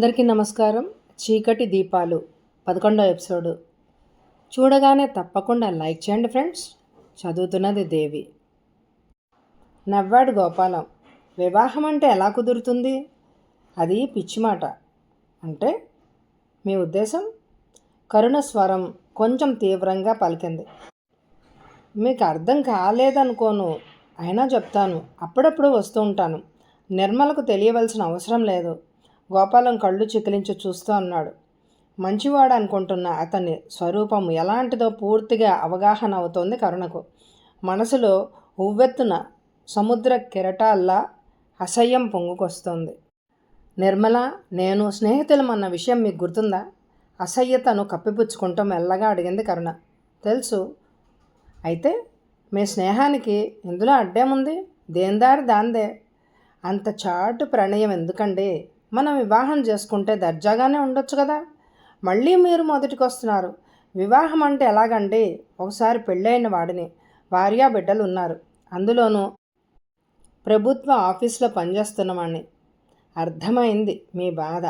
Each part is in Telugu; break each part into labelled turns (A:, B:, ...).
A: అందరికీ నమస్కారం. చీకటి దీపాలు పదకొండో ఎపిసోడు. చూడగానే తప్పకుండా లైక్ చేయండి ఫ్రెండ్స్. చదువుతున్నది దేవి. నవ్వాడు గోపాలం వివాహం అంటే ఎలా కుదురుతుంది? అది పిచ్చి మాట. అంటే మీ ఉద్దేశం? కరుణ స్వరం కొంచెం తీవ్రంగా పలికింది. మీకు అర్థం కాలేదనుకోను. అయినా చెప్తాను. అప్పుడప్పుడు వస్తూ ఉంటాను. నిర్మలకు తెలియవలసిన అవసరం లేదు. గోపాలం కళ్ళు చికిలించి చూస్తూ అన్నాడు. మంచివాడు అనుకుంటున్న అతని స్వరూపం ఎలాంటిదో పూర్తిగా అవగాహన అవుతోంది కరుణకు. మనసులో ఉవ్వెత్తున సముద్ర కెరటాల్లా అసహ్యం పొంగుకొస్తోంది. నిర్మల నేను స్నేహితులమన్న విషయం మీకు గుర్తుందా? అసహ్యతను కప్పిపుచ్చుకుంటూ మెల్లగా అడిగింది కరుణ. తెలుసు. అయితే మీ స్నేహానికి ఇందులో అడ్డేముంది? దేందారి దాందే? అంత చాటు ప్రణయం ఎందుకండి? మనం వివాహం చేసుకుంటే దర్జాగానే ఉండొచ్చు కదా? మళ్ళీ మీరు మొదటికి వస్తున్నారు వివాహం అంటే ఎలాగండి ఒకసారి పెళ్ళైన వాడిని భార్యా బిడ్డలు ఉన్నారు. అందులోనూ ప్రభుత్వ ఆఫీస్లో పనిచేస్తున్నవాడిని అర్థమైంది మీ బాధ.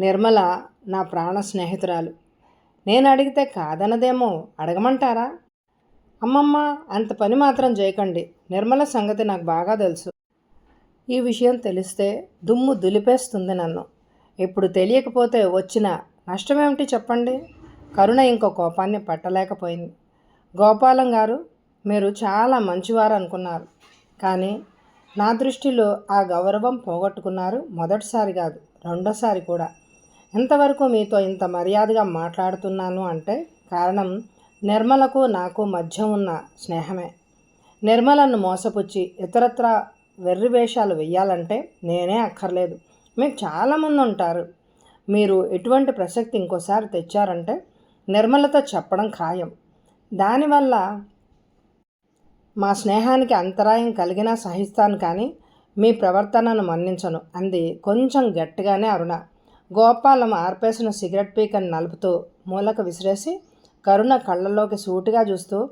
A: నిర్మల నా ప్రాణ స్నేహితురాలు. నేను అడిగితే కాదనదేమో అడగమంటారా? అమ్మమ్మ అంత పని మాత్రం చేయకండి. నిర్మల సంగతి నాకు బాగా తెలుసు. ఈ విషయం తెలిస్తే దుమ్ము దులిపేస్తుంది నన్ను. ఇప్పుడు తెలియకపోతే వచ్చిన నష్టమేమిటి చెప్పండి? కరుణ ఇంకో కోపాన్ని పట్టలేకపోయింది. గోపాలం గారు మీరు చాలా మంచివారు అనుకున్నారు. కానీ నా దృష్టిలో ఆ గౌరవం పోగొట్టుకున్నారు మొదటిసారి కాదు రెండోసారి కూడా. ఇంతవరకు మీతో ఇంత మర్యాదగా మాట్లాడుతున్నాను అంటే కారణం నిర్మలకు నాకు మధ్య ఉన్న స్నేహమే. నిర్మలను మోసపుచ్చి ఇతరత్ర వెర్రి వేషాలు వెయ్యాలంటే నేనే అక్కర్లేదు. మీకు చాలామంది ఉంటారు. మీరు ఎటువంటి ప్రసక్తి ఇంకోసారి తెచ్చారంటే నిర్మలతో చెప్పడం ఖాయం. దానివల్ల మా స్నేహానికి అంతరాయం కలిగినా సహిస్తాను కానీ మీ ప్రవర్తనను మన్నించను అంది కొంచెం గట్టిగానే అరుణ. గోపాలం ఆర్పేసిన సిగరెట్ పీకని నలుపుతూ మూలకు విసిరేసి కరుణ కళ్ళల్లోకి సూటిగా చూస్తూ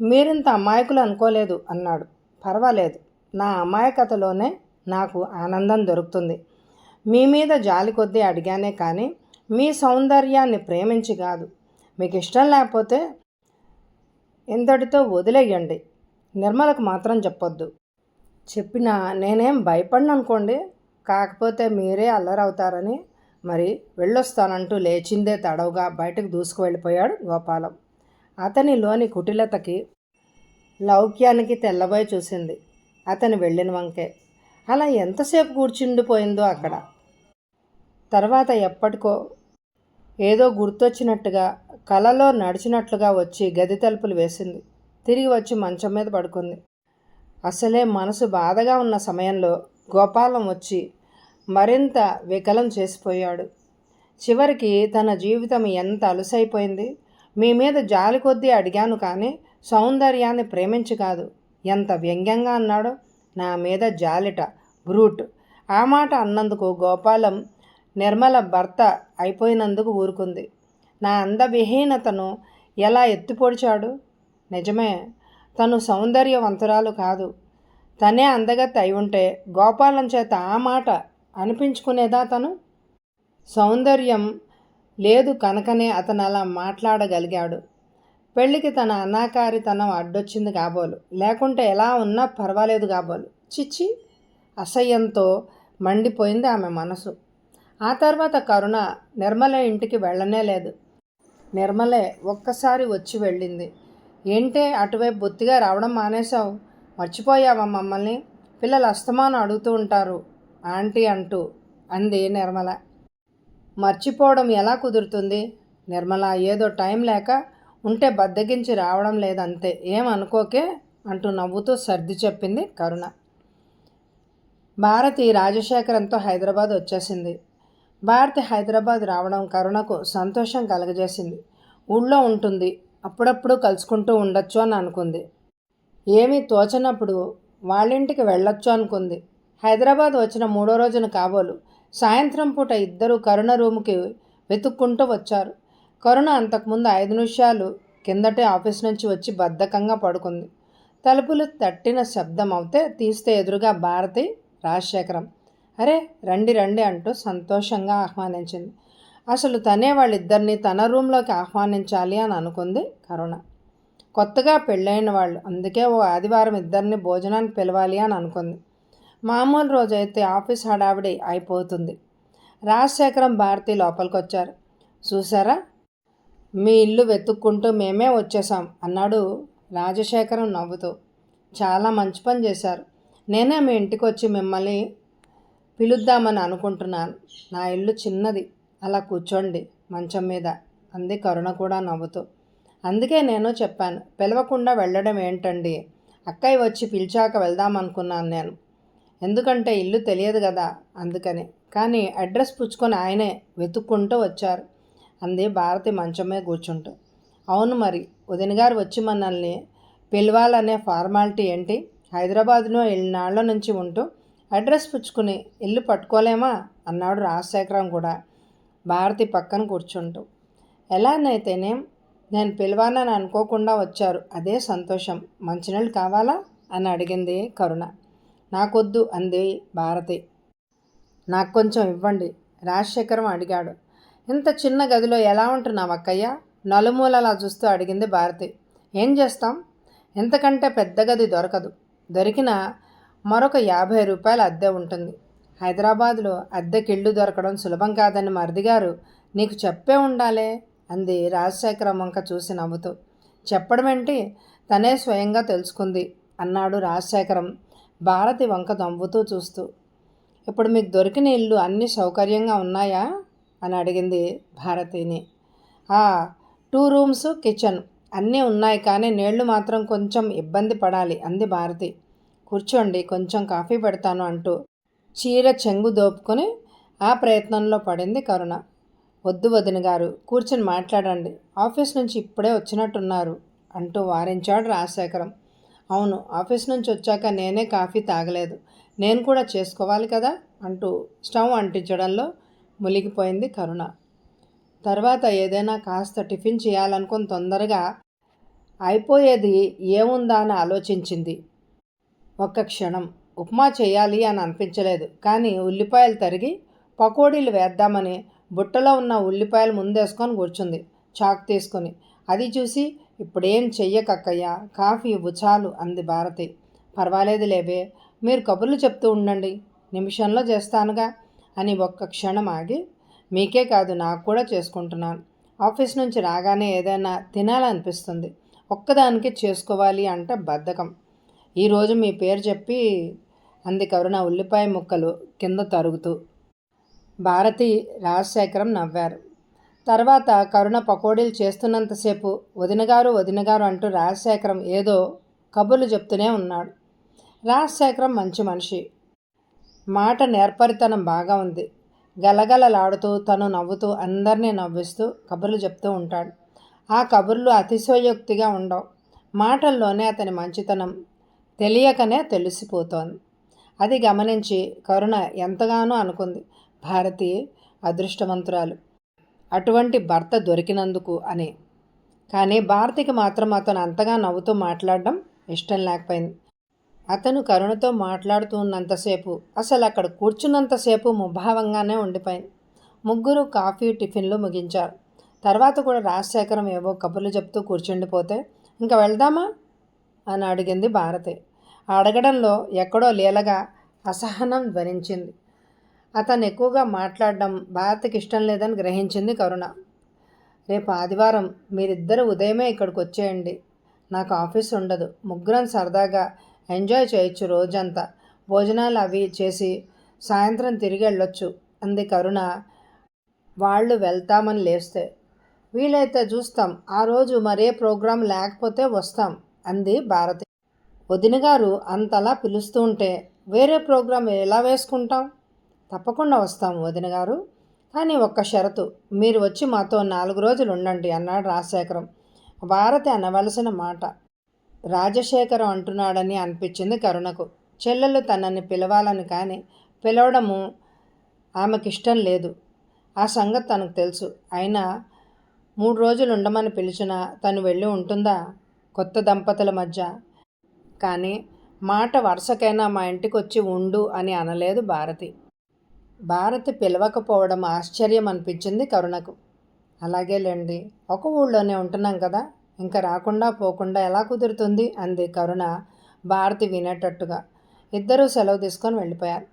A: మీరింత అమాయకులు అనుకోలేదు అన్నాడు. పర్వాలేదు. నా అమాయకతలోనే నాకు ఆనందం దొరుకుతుంది. మీ మీద జాలి కొద్దీ అడిగానే కానీ మీ సౌందర్యాన్ని ప్రేమించి కాదు. మీకు ఇష్టం లేకపోతే ఇంతటితో వదిలేయండి. నిర్మలకు మాత్రం చెప్పొద్దు. చెప్పినా నేనేం భయపడిన అనుకోండి కాకపోతే మీరే అల్లరవుతారని మరి వెళ్ళొస్తానంటూ లేచిందే తడవుగా బయటకు దూసుకు వెళ్ళిపోయాడు గోపాలం అతనిలోని కుటిలతకి లౌక్యానికి తెల్లబోయి చూసింది. అతను వెళ్ళిన వంకే. అలా ఎంతసేపు కూర్చుండిపోయిందో అక్కడ. తర్వాత ఎప్పటికో ఏదో గుర్తొచ్చినట్టుగా కలలో నడిచినట్లుగా వచ్చి గది తలుపులు వేసింది. తిరిగి వచ్చి మంచం మీద పడుకుంది. అసలే మనసు బాధగా ఉన్న సమయంలో గోపాలం వచ్చి మరింత వికలం చేసిపోయాడు. చివరికి తన జీవితం ఎంత అలుసైపోయింది? మీ మీద జాలి కొద్దీ అడిగాను కానీ సౌందర్యాన్ని ప్రేమించి కాదు. ఎంత వ్యంగ్యంగా అన్నాడో నా మీద జాలిట. బ్రూట్. ఆ మాట అన్నందుకు గోపాలం నిర్మల భర్త అయిపోయినందుకు ఊరుకుంది. నా అందవిహీనతను ఎలా ఎత్తిపొడిచాడు? నిజమే. తను సౌందర్యవంతురాలు కాదు. తనే అందగత్త అయి ఉంటే గోపాలం చేత ఆ మాట అనిపించుకునేదా తను? సౌందర్యం లేదు కనుకనే అతను అలా మాట్లాడగలిగాడు. పెళ్ళికి తన అనాకారితనం అడ్డొచ్చింది కాబోలు లేకుంటే ఎలా ఉన్నా పర్వాలేదు కాబోలు చిచ్చి అసహ్యంతో మండిపోయింది ఆమె మనసు. ఆ తర్వాత కరుణ నిర్మల ఇంటికి వెళ్ళనే లేదు. నిర్మలే ఒక్కసారి వచ్చి వెళ్ళింది. ఏంటే అటువైపు బొత్తిగా రావడం మానేశావు? మర్చిపోయావా మమ్మల్ని? పిల్లలు అస్తమానం అడుగుతూ ఉంటారు. ఆంటీ అంటూ అంది నిర్మల. మర్చిపోవడం ఎలా కుదురుతుంది? నిర్మల ఏదో టైం లేక ఉంటే బద్దగించి రావడం లేదంతే. ఏం అనుకోకే అంటూ నవ్వుతూ సర్ది చెప్పింది కరుణ. భారతి రాజశేఖరంతో హైదరాబాద్ వచ్చేసింది. భారతి హైదరాబాద్ రావడం కరుణకు సంతోషం కలగజేసింది. ఊళ్ళో ఉంటుంది. అప్పుడప్పుడు కలుసుకుంటూ ఉండొచ్చు అని అనుకుంది. ఏమీ తోచనప్పుడు వాళ్ళింటికి వెళ్ళొచ్చు అనుకుంది. హైదరాబాద్ వచ్చిన మూడో రోజున కాబోలు. సాయంత్రం పూట ఇద్దరు కరుణ రూముకి వెతుక్కుంటూ వచ్చారు. కరుణ అంతకుముందు ఐదు నిమిషాలు కిందటే ఆఫీస్ నుంచి వచ్చి బద్ధకంగా పడుకుంది. తలుపులు తట్టిన శబ్దం అవుతే తీస్తే ఎదురుగా భారతి రాజశేఖరం అరే రండి రండి అంటూ సంతోషంగా ఆహ్వానించింది. అసలు తనే వాళ్ళిద్దరిని తన రూమ్లోకి ఆహ్వానించాలి అని అనుకుంది కరుణ కొత్తగా పెళ్ళైన వాళ్ళు అందుకే ఓ ఆదివారం ఇద్దరిని భోజనానికి పిలవాలి అని అనుకుంది. మామూలు రోజైతే ఆఫీస్ హడావిడి అయిపోతుంది రాజశేఖరం భారతి లోపలికి వచ్చారు చూసారా మీ ఇల్లు వెతుక్కుంటూ మేమే వచ్చేసాం అన్నాడు రాజశేఖరం నవ్వుతూ. చాలా మంచి పని చేశారు. నేనే మీ ఇంటికి వచ్చి మిమ్మల్ని పిలుద్దామని అనుకుంటున్నాను. నా ఇల్లు చిన్నది. అలా కూర్చోండి మంచం మీద అంది కరుణ కూడా నవ్వుతూ. అందుకే నేను చెప్పాను పిలవకుండా వెళ్ళడం ఏంటండి? అక్కయ్య వచ్చి పిలిచాక వెళ్దామనుకున్నాను నేను. ఎందుకంటే ఇల్లు తెలియదు కదా అందుకని. కానీ అడ్రస్ పుచ్చుకొని ఆయనే వెతుక్కుంటూ వచ్చారు. అంది భారతి మంచమే కూర్చుంటూ. అవును మరి ఉదయన్ గారు వచ్చి మనల్ని పిలవాలనే ఫార్మాలిటీ ఏంటి? హైదరాబాద్లో ఎన్నాళ్ళ నుంచి ఉంటూ అడ్రస్ పుచ్చుకుని ఇల్లు పట్టుకోలేమా? అన్నాడు రాజశేఖరం కూడా భారతి పక్కన కూర్చుంటూ. ఎలానైతేనేం నేను పిలవానని అనుకోకుండా వచ్చారు. అదే సంతోషం. మంచినీళ్ళు కావాలా? అని అడిగింది కరుణ. నాకొద్దు అంది భారతి. నాకు కొంచెం ఇవ్వండి. రాజశేఖరం అడిగాడు. ఇంత చిన్న గదిలో ఎలా ఉంటున్నావు అక్కయ్య? నలుమూలలా చూస్తూ అడిగింది భారతి. ఏం చేస్తాం? ఇంతకంటే పెద్ద గది దొరకదు. దొరికిన మరొక యాభై రూపాయల అద్దె ఉంటుంది. హైదరాబాద్లో అద్దెకిళ్ళు దొరకడం సులభం కాదని మరిదిగారు నీకు చెప్పే ఉండాలే? అంది రాజశేఖరం వంక చూసి నవ్వుతూ. చెప్పడం ఏంటి? తనే స్వయంగా తెలుసుకుంది అన్నాడు రాజశేఖరం భారతి వంక నవ్వుతూ చూస్తూ. ఇప్పుడు మీకు దొరికిన ఇల్లు అన్ని సౌకర్యంగా ఉన్నాయా? అని అడిగింది భారతిని. టూ రూమ్స్ కిచెన్ అన్నీ ఉన్నాయి కానీ నీళ్ళు మాత్రం కొంచెం ఇబ్బంది పడాలి అంది భారతి. కూర్చోండి కొంచెం కాఫీ పెడతాను అంటూ చీర చెంగు దోపుకొని ఆ ప్రయత్నంలో పడింది కరుణ. వద్దు వదిన గారు కూర్చొని మాట్లాడండి. ఆఫీస్ నుంచి ఇప్పుడే వచ్చినట్టున్నారు అంటూ వారించాడు రాజశేఖరం. అవును ఆఫీస్ నుంచి వచ్చాక నేనే కాఫీ తాగలేదు. నేను కూడా చేసుకోవాలి కదా అంటూ స్టవ్ అంటించడంలో మునిగిపోయింది కరుణ. తర్వాత ఏదైనా కాస్త టిఫిన్ చేయాలనుకుని తొందరగా అయిపోయేది ఏముందా అని ఆలోచించింది. ఒక్క క్షణం. ఉప్మా చేయాలి అని అనిపించలేదు. కానీ ఉల్లిపాయలు తరిగి పకోడీలు వేద్దామని బుట్టలో ఉన్న ఉల్లిపాయలు ముందేసుకొని కూర్చుంది. చాక్ తీసుకొని అది చూసి ఇప్పుడేం చెయ్యకక్కయ్యా కాఫీ ఇవ్వు చాలు అంది భారతి. పర్వాలేదు లేవే మీరు కబుర్లు చెప్తూ ఉండండి. నిమిషంలో చేస్తానుగా. అని ఒక్క క్షణం ఆగి మీకే కాదు నాకు కూడా చేసుకుంటున్నాను. ఆఫీస్ నుంచి రాగానే ఏదైనా తినాలనిపిస్తుంది. ఒక్కదానికి చేసుకోవాలి అంటే బద్ధకం. ఈరోజు మీ పేరు చెప్పి అంది కరుణ ఉల్లిపాయ ముక్కలు కింద తరుగుతూ. భారతి రాజశేఖరం నవ్వారు. తర్వాత కరుణ పకోడీలు చేస్తున్నంతసేపు వదినగారు వదినగారు అంటూ రాజశేఖరం ఏదో కబుర్లు చెప్తూనే ఉన్నాడు. రాజశేఖరం మంచి మనిషి. మాట నేర్పరితనం బాగా ఉంది. గలగలలాడుతూ తను నవ్వుతూ అందరినీ నవ్విస్తూ కబుర్లు చెప్తూ ఉంటాడు. ఆ కబుర్లు అతిశయోక్తిగా ఉండవు. మాటల్లోనే అతని మంచితనం తెలియకనే తెలిసిపోతోంది. అది గమనించి కరుణ ఎంతగానో అనుకుంది. భారతి అదృష్టవంతురాలు. అటువంటి భర్త దొరికినందుకు అని. కానీ భారతికి మాత్రం అతను అంతగా నవ్వుతూ మాట్లాడడం ఇష్టం లేకపోయింది. అతను కరుణతో మాట్లాడుతూ ఉన్నంతసేపు అసలు అక్కడ కూర్చున్నంతసేపు ముభావంగానే ఉండిపోయింది. ముగ్గురు కాఫీ టిఫిన్లు ముగించారు. తర్వాత కూడా రాజశేఖరం ఏవో కబుర్లు చెప్తూ కూర్చుండిపోతే ఇంకా వెళ్దామా? అని అడిగింది భారతి. అడగడంలో ఎక్కడో లీలగా అసహనం ధ్వనించింది. అతను ఎక్కువగా మాట్లాడడం భారతికి ఇష్టం లేదని గ్రహించింది కరుణ. రేపు ఆదివారం మీరిద్దరు ఉదయమే ఇక్కడికి వచ్చేయండి నాకు ఆఫీస్ ఉండదు ముగ్గురం సరదాగా ఎంజాయ్ చేయొచ్చు రోజంతా. భోజనాలు అవి చేసి సాయంత్రం తిరిగి వెళ్ళొచ్చు. అంది కరుణ. వాళ్ళు వెళ్తామని లేస్తే. వీలైతే చూస్తాం. ఆ రోజు మరే ప్రోగ్రాం లేకపోతే వస్తాం అంది భారతి. వదిన గారు అంతలా పిలుస్తూ ఉంటే వేరే ప్రోగ్రాం ఎలా వేసుకుంటాం? తప్పకుండా వస్తాం వదిన గారు. కానీ ఒక్క షరతు. మీరు వచ్చి మాతో నాలుగు రోజులు ఉండండి అన్నాడు రాజశేఖరం. భారతి అనవలసిన మాట. రాజశేఖరం అంటున్నాడని అనిపించింది కరుణకు. చెల్లెలు తనని పిలవాలని కానీ పిలవడము ఆమెకిష్టం లేదు. ఆ సంగతి తనకు తెలుసు. అయినా మూడు రోజులు ఉండమని పిలిచిన తను వెళ్ళి ఉంటుందా? కొత్త దంపతుల మధ్య. కానీ మాట వరుసకైనా మా ఇంటికి వచ్చి ఉండు అని అనలేదు భారతి. భారతి పిలవకపోవడం ఆశ్చర్యం అనిపించింది కరుణకు. అలాగేలేండి ఒక ఊళ్ళోనే ఉంటున్నాం కదా? ఇంకా రాకుండా పోకుండా ఎలా కుదురుతుంది? అంది కరుణ భారతి వినేటట్టుగా. ఇద్దరూ సెలవు తీసుకొని వెళ్ళిపోయారు.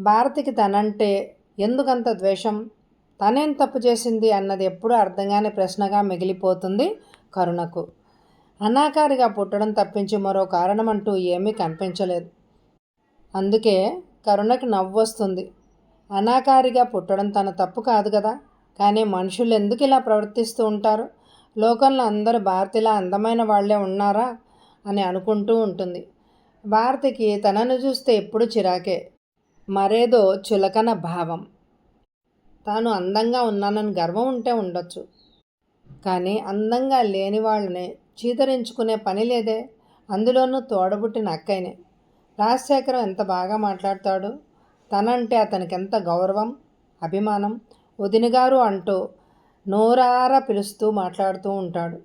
A: భారతికి తనంటే ఎందుకంత ద్వేషం? తనేం తప్పు చేసింది అన్నది ఎప్పుడూ అర్థం కాని ప్రశ్నగా మిగిలిపోతుంది కరుణకు. అనాకారిగా పుట్టడం తప్పించి మరో కారణం అంటూ ఏమీ కనిపించలేదు. అందుకే కరుణకు నవ్వు వస్తుంది అనాకారిగా పుట్టడం తన తప్పు కాదు కదా? కానీ మనుషులు ఎందుకు ఇలా ప్రవర్తిస్తూ ఉంటారు? లోకంలో అందరూ భారతిలా అందమైన వాళ్ళే ఉన్నారా అని అనుకుంటూ ఉంటుంది. భారతికి తనను చూస్తే ఎప్పుడు చిరాకే మరేదో చులకన భావం. తాను అందంగా ఉన్నానని గర్వం ఉంటే ఉండొచ్చు. కానీ అందంగా లేని వాళ్ళని చీతరించుకునే పని లేదే. అందులోనూ తోడబుట్టిన అక్కయ్యనే రాజశేఖరం ఎంత బాగా మాట్లాడతాడు? తనంటే అతనికి ఎంత గౌరవం అభిమానం? వదినగారు అంటూ నోరారా పిలుస్తూ మాట్లాడుతూ ఉంటాడు.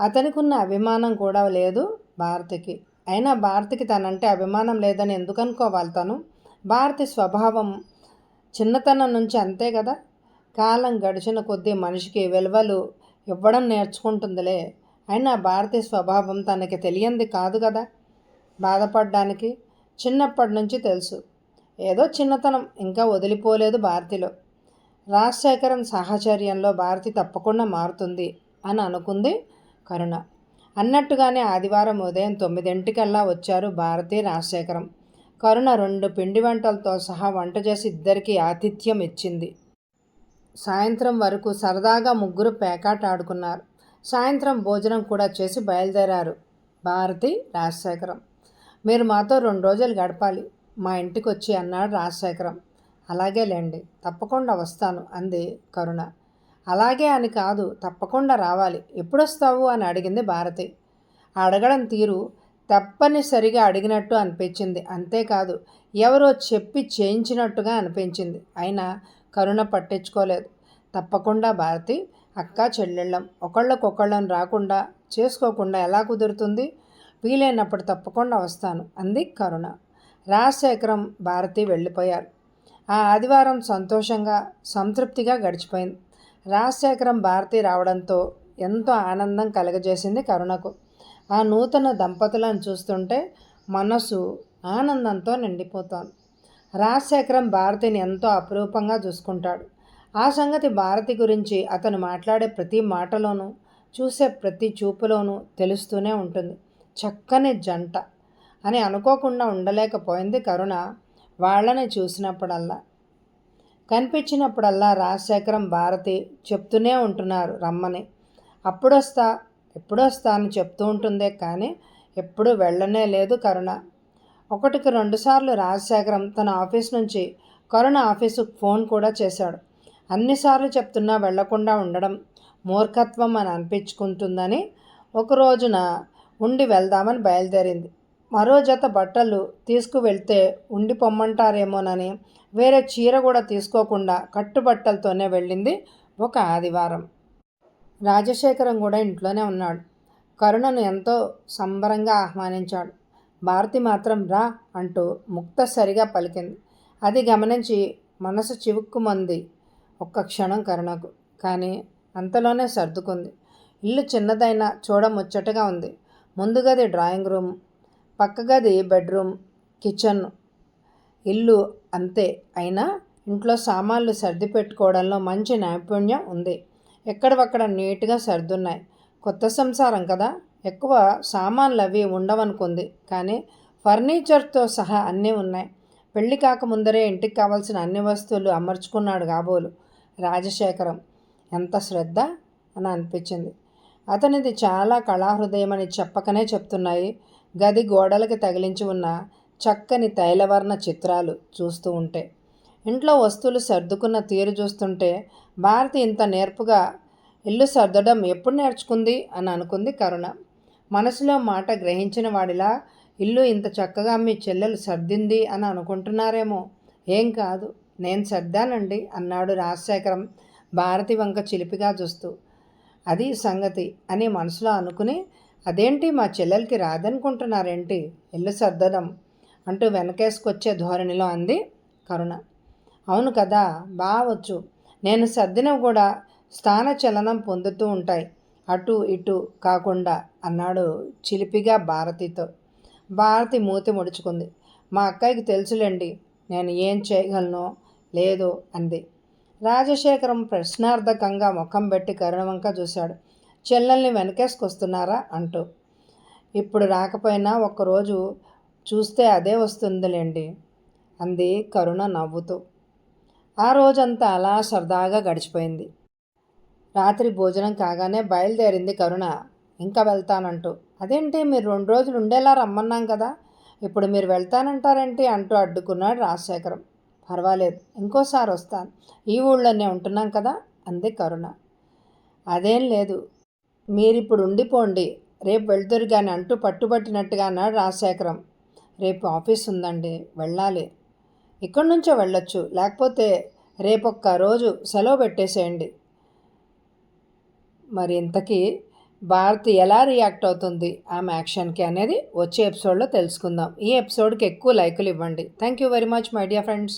A: అతనికి ఉన్న అభిమానం కూడా లేదు భారతికి. అయినా భారతికి తనంటే అభిమానం లేదని ఎందుకు అనుకోవాలి తను? భారతి స్వభావం చిన్నతనం నుంచి అంతే కదా? కాలం గడిచిన కొద్దీ మనిషికి విలువలు ఇవ్వడం నేర్చుకుంటుందిలే. అయినా భారతి స్వభావం తనకి తెలియంది కాదు కదా? బాధపడడానికి చిన్నప్పటి నుంచి తెలుసు. ఏదో చిన్నతనం ఇంకా వదిలిపోలేదు భారతిలో. రాజశేఖరం సాహచర్యంలో భారతి తప్పకుండా మారుతుంది అని అనుకుంది కరుణ. అన్నట్టుగానే ఆదివారం ఉదయం తొమ్మిదింటికల్లా వచ్చారు భారతి రాజశేఖరం. కరుణ రెండు పిండి వంటలతో సహా వంట చేసి ఇద్దరికీ ఆతిథ్యం ఇచ్చింది. సాయంత్రం వరకు సరదాగా ముగ్గురు పేకాట ఆడుకున్నారు. సాయంత్రం భోజనం కూడా చేసి బయలుదేరారు భారతి రాజశేఖరం. మీరు మాతో రెండు రోజులు గడపాలి మా ఇంటికి వచ్చి అన్నాడు రాజశేఖరం. అలాగేలేండి తప్పకుండా వస్తాను అంది కరుణ. అలాగే అని కాదు తప్పకుండా రావాలి. ఎప్పుడొస్తావు అని అడిగింది భారతి. అడగడం తీరు తప్పనిసరిగా అడిగినట్టు అనిపించింది. అంతేకాదు ఎవరో చెప్పి చేయించినట్టుగా అనిపించింది. అయినా కరుణ పట్టించుకోలేదు. తప్పకుండా భారతి అక్క చెల్లెళ్ళం. ఒకళ్ళకొకళ్ళని రాకుండా చేసుకోకుండా ఎలా కుదురుతుంది? వీలైనప్పుడు తప్పకుండా వస్తాను అంది కరుణ. రాజశేఖరం భారతి వెళ్ళిపోయారు. ఆ ఆదివారం సంతోషంగా సంతృప్తిగా గడిచిపోయింది. రాజశేఖరం భారతి రావడంతో ఎంతో ఆనందం కలగజేసింది కరుణకు. ఆ నూతన దంపతులను చూస్తుంటే మనసు ఆనందంతో నిండిపోతోంది. రాజశేఖరం భారతిని ఎంతో అపురూపంగా చూసుకుంటాడు. ఆ సంగతి భారతి గురించి అతను మాట్లాడే ప్రతి మాటలోనూ చూసే ప్రతి చూపులోనూ తెలుస్తూనే ఉంటుంది. చక్కని జంట అని అనుకోకుండా ఉండలేకపోయింది కరుణ. వాళ్ళని చూసినప్పుడల్లా. కనిపించినప్పుడల్లా రాజశేఖరం భారతి చెప్తూనే ఉంటున్నారు రమ్మని. అప్పుడొస్తా ఎప్పుడొస్తా అని చెప్తూ ఉంటుందే కానీ ఎప్పుడు వెళ్ళనే లేదు కరుణ. ఒకటికి రెండుసార్లు రాజశేఖరం తన ఆఫీస్ నుంచి కరుణ ఆఫీసుకు ఫోన్ కూడా చేశాడు. అన్నిసార్లు చెప్తున్నా వెళ్ళకుండా ఉండడం మూర్ఖత్వం అని అనిపించుకుంటుందని ఒక రోజున ఉండి వెళ్దామని బయలుదేరింది. మరో జత బట్టలు తీసుకువెళ్తే ఉండి పొమ్మంటారేమోనని వేరే చీర కూడా తీసుకోకుండా కట్టుబట్టలతోనే వెళ్ళింది ఒక ఆదివారం. రాజశేఖరం కూడా ఇంట్లోనే ఉన్నాడు. కరుణను ఎంతో సంబరంగా ఆహ్వానించాడు. భారతి మాత్రం రా అంటూ ముక్తసరిగా పలికింది. అది గమనించి మనసు చివుక్కుమంది ఒక్క క్షణం కరుణకు. కానీ అంతలోనే సర్దుకుంది. ఇల్లు చిన్నదైనా చూడముచ్చటగా ఉంది. ముందుగది డ్రాయింగ్ రూమ్ పక్క గది బెడ్రూమ్ కిచెన్ ఇల్లు అంతే. అయినా ఇంట్లో సామాన్లు సర్ది పెట్టుకోవడంలో మంచి నైపుణ్యం ఉంది. ఎక్కడవక్కడ నీట్గా సర్దున్నాయి. కొత్త సంసారం కదా. ఎక్కువ సామాన్లు అవి ఉండవనుకుంది. కానీ ఫర్నిచర్తో సహా అన్నీ ఉన్నాయి. పెళ్ళి కాకముందరే ఇంటికి కావాల్సిన అన్ని వస్తువులు అమర్చుకున్నాడు కాబోలు రాజశేఖరం. ఎంత శ్రద్ధ? అని అనిపించింది. అతనిది చాలా కళాహృదయం అని చెప్పకనే చెప్తున్నాయి. గది గోడలకి తగిలించి ఉన్న చక్కని తైలవర్ణ చిత్రాలు చూస్తూ ఉంటే. ఇంట్లో వస్తువులు సర్దుకున్న తీరు చూస్తుంటే భారతి ఇంత నేర్పుగా ఇల్లు సర్దడం ఎప్పుడు నేర్చుకుంది అని అనుకుంది కరుణ. మనసులో మాట గ్రహించిన వాడిలా ఇల్లు ఇంత చక్కగా మీ చెల్లెలు సర్దింది అని అనుకుంటున్నారేమో. ఏం కాదు నేను సర్దానండి అన్నాడు రాజశేఖరం భారతి వంక చిలిపిగా చూస్తూ. అది సంగతి అని మనసులో అనుకుని అదేంటి మా చెల్లెలకి రాదనుకుంటున్నారేంటి? ఇల్లు సర్దడం అంటూ వెనకేసుకొచ్చే ధోరణిలో అంది కరుణ. అవును కదా బావచ్చు నేను సర్దినవి కూడా స్థాన చలనం పొందుతూ ఉంటాయి. అటు ఇటు కాకుండా అన్నాడు చిలిపిగా భారతితో. భారతి మూతి ముడుచుకుంది. మా అక్కయ్యకి తెలుసులేండి నేను ఏం చేయగలను లేదు అంది. రాజశేఖరం ప్రశ్నార్థకంగా ముఖం పెట్టి కరుణవంక చూశాడు. చెల్లెల్ని వెనకేసుకొస్తున్నారా అంటూ. ఇప్పుడు రాకపోయినా ఒక్కరోజు చూస్తే అదే వస్తుందిలేండి అంది కరుణ నవ్వుతూ. ఆ రోజంతా అలా సరదాగా గడిచిపోయింది. రాత్రి భోజనం కాగానే బయలుదేరింది కరుణ. ఇంకా వెళ్తానంటూ. అదేంటి? మీరు రెండు రోజులు ఉండేలా రమ్మన్నాం కదా. ఇప్పుడు మీరు వెళ్తానంటారేంటి? అంటూ అడ్డుకున్నాడు రాజశేఖరం. పర్వాలేదు. ఇంకోసారి వస్తాను. ఈ ఊళ్ళోనే ఉంటున్నాం కదా అంది కరుణ. అదేం లేదు. మీరిప్పుడు ఉండిపోండి రేపు వెళ్తురు కానీ అంటూ పట్టుబట్టినట్టుగా అన్నాడు రాజశేఖరం. రేపు ఆఫీస్ ఉందండి వెళ్ళాలి. ఇక్కడి నుంచో వెళ్ళొచ్చు లేకపోతే రేపొక్క రోజు సెలవు పెట్టేసేయండి. మరి ఇంతకీ భారతి ఎలా రియాక్ట్ అవుతుంది? ఆమె యాక్షన్కి అనేది వచ్చే ఎపిసోడ్లో తెలుసుకుందాం. ఈ ఎపిసోడ్కి ఎక్కువ లైకులు ఇవ్వండి. Thank you very much my dear friends.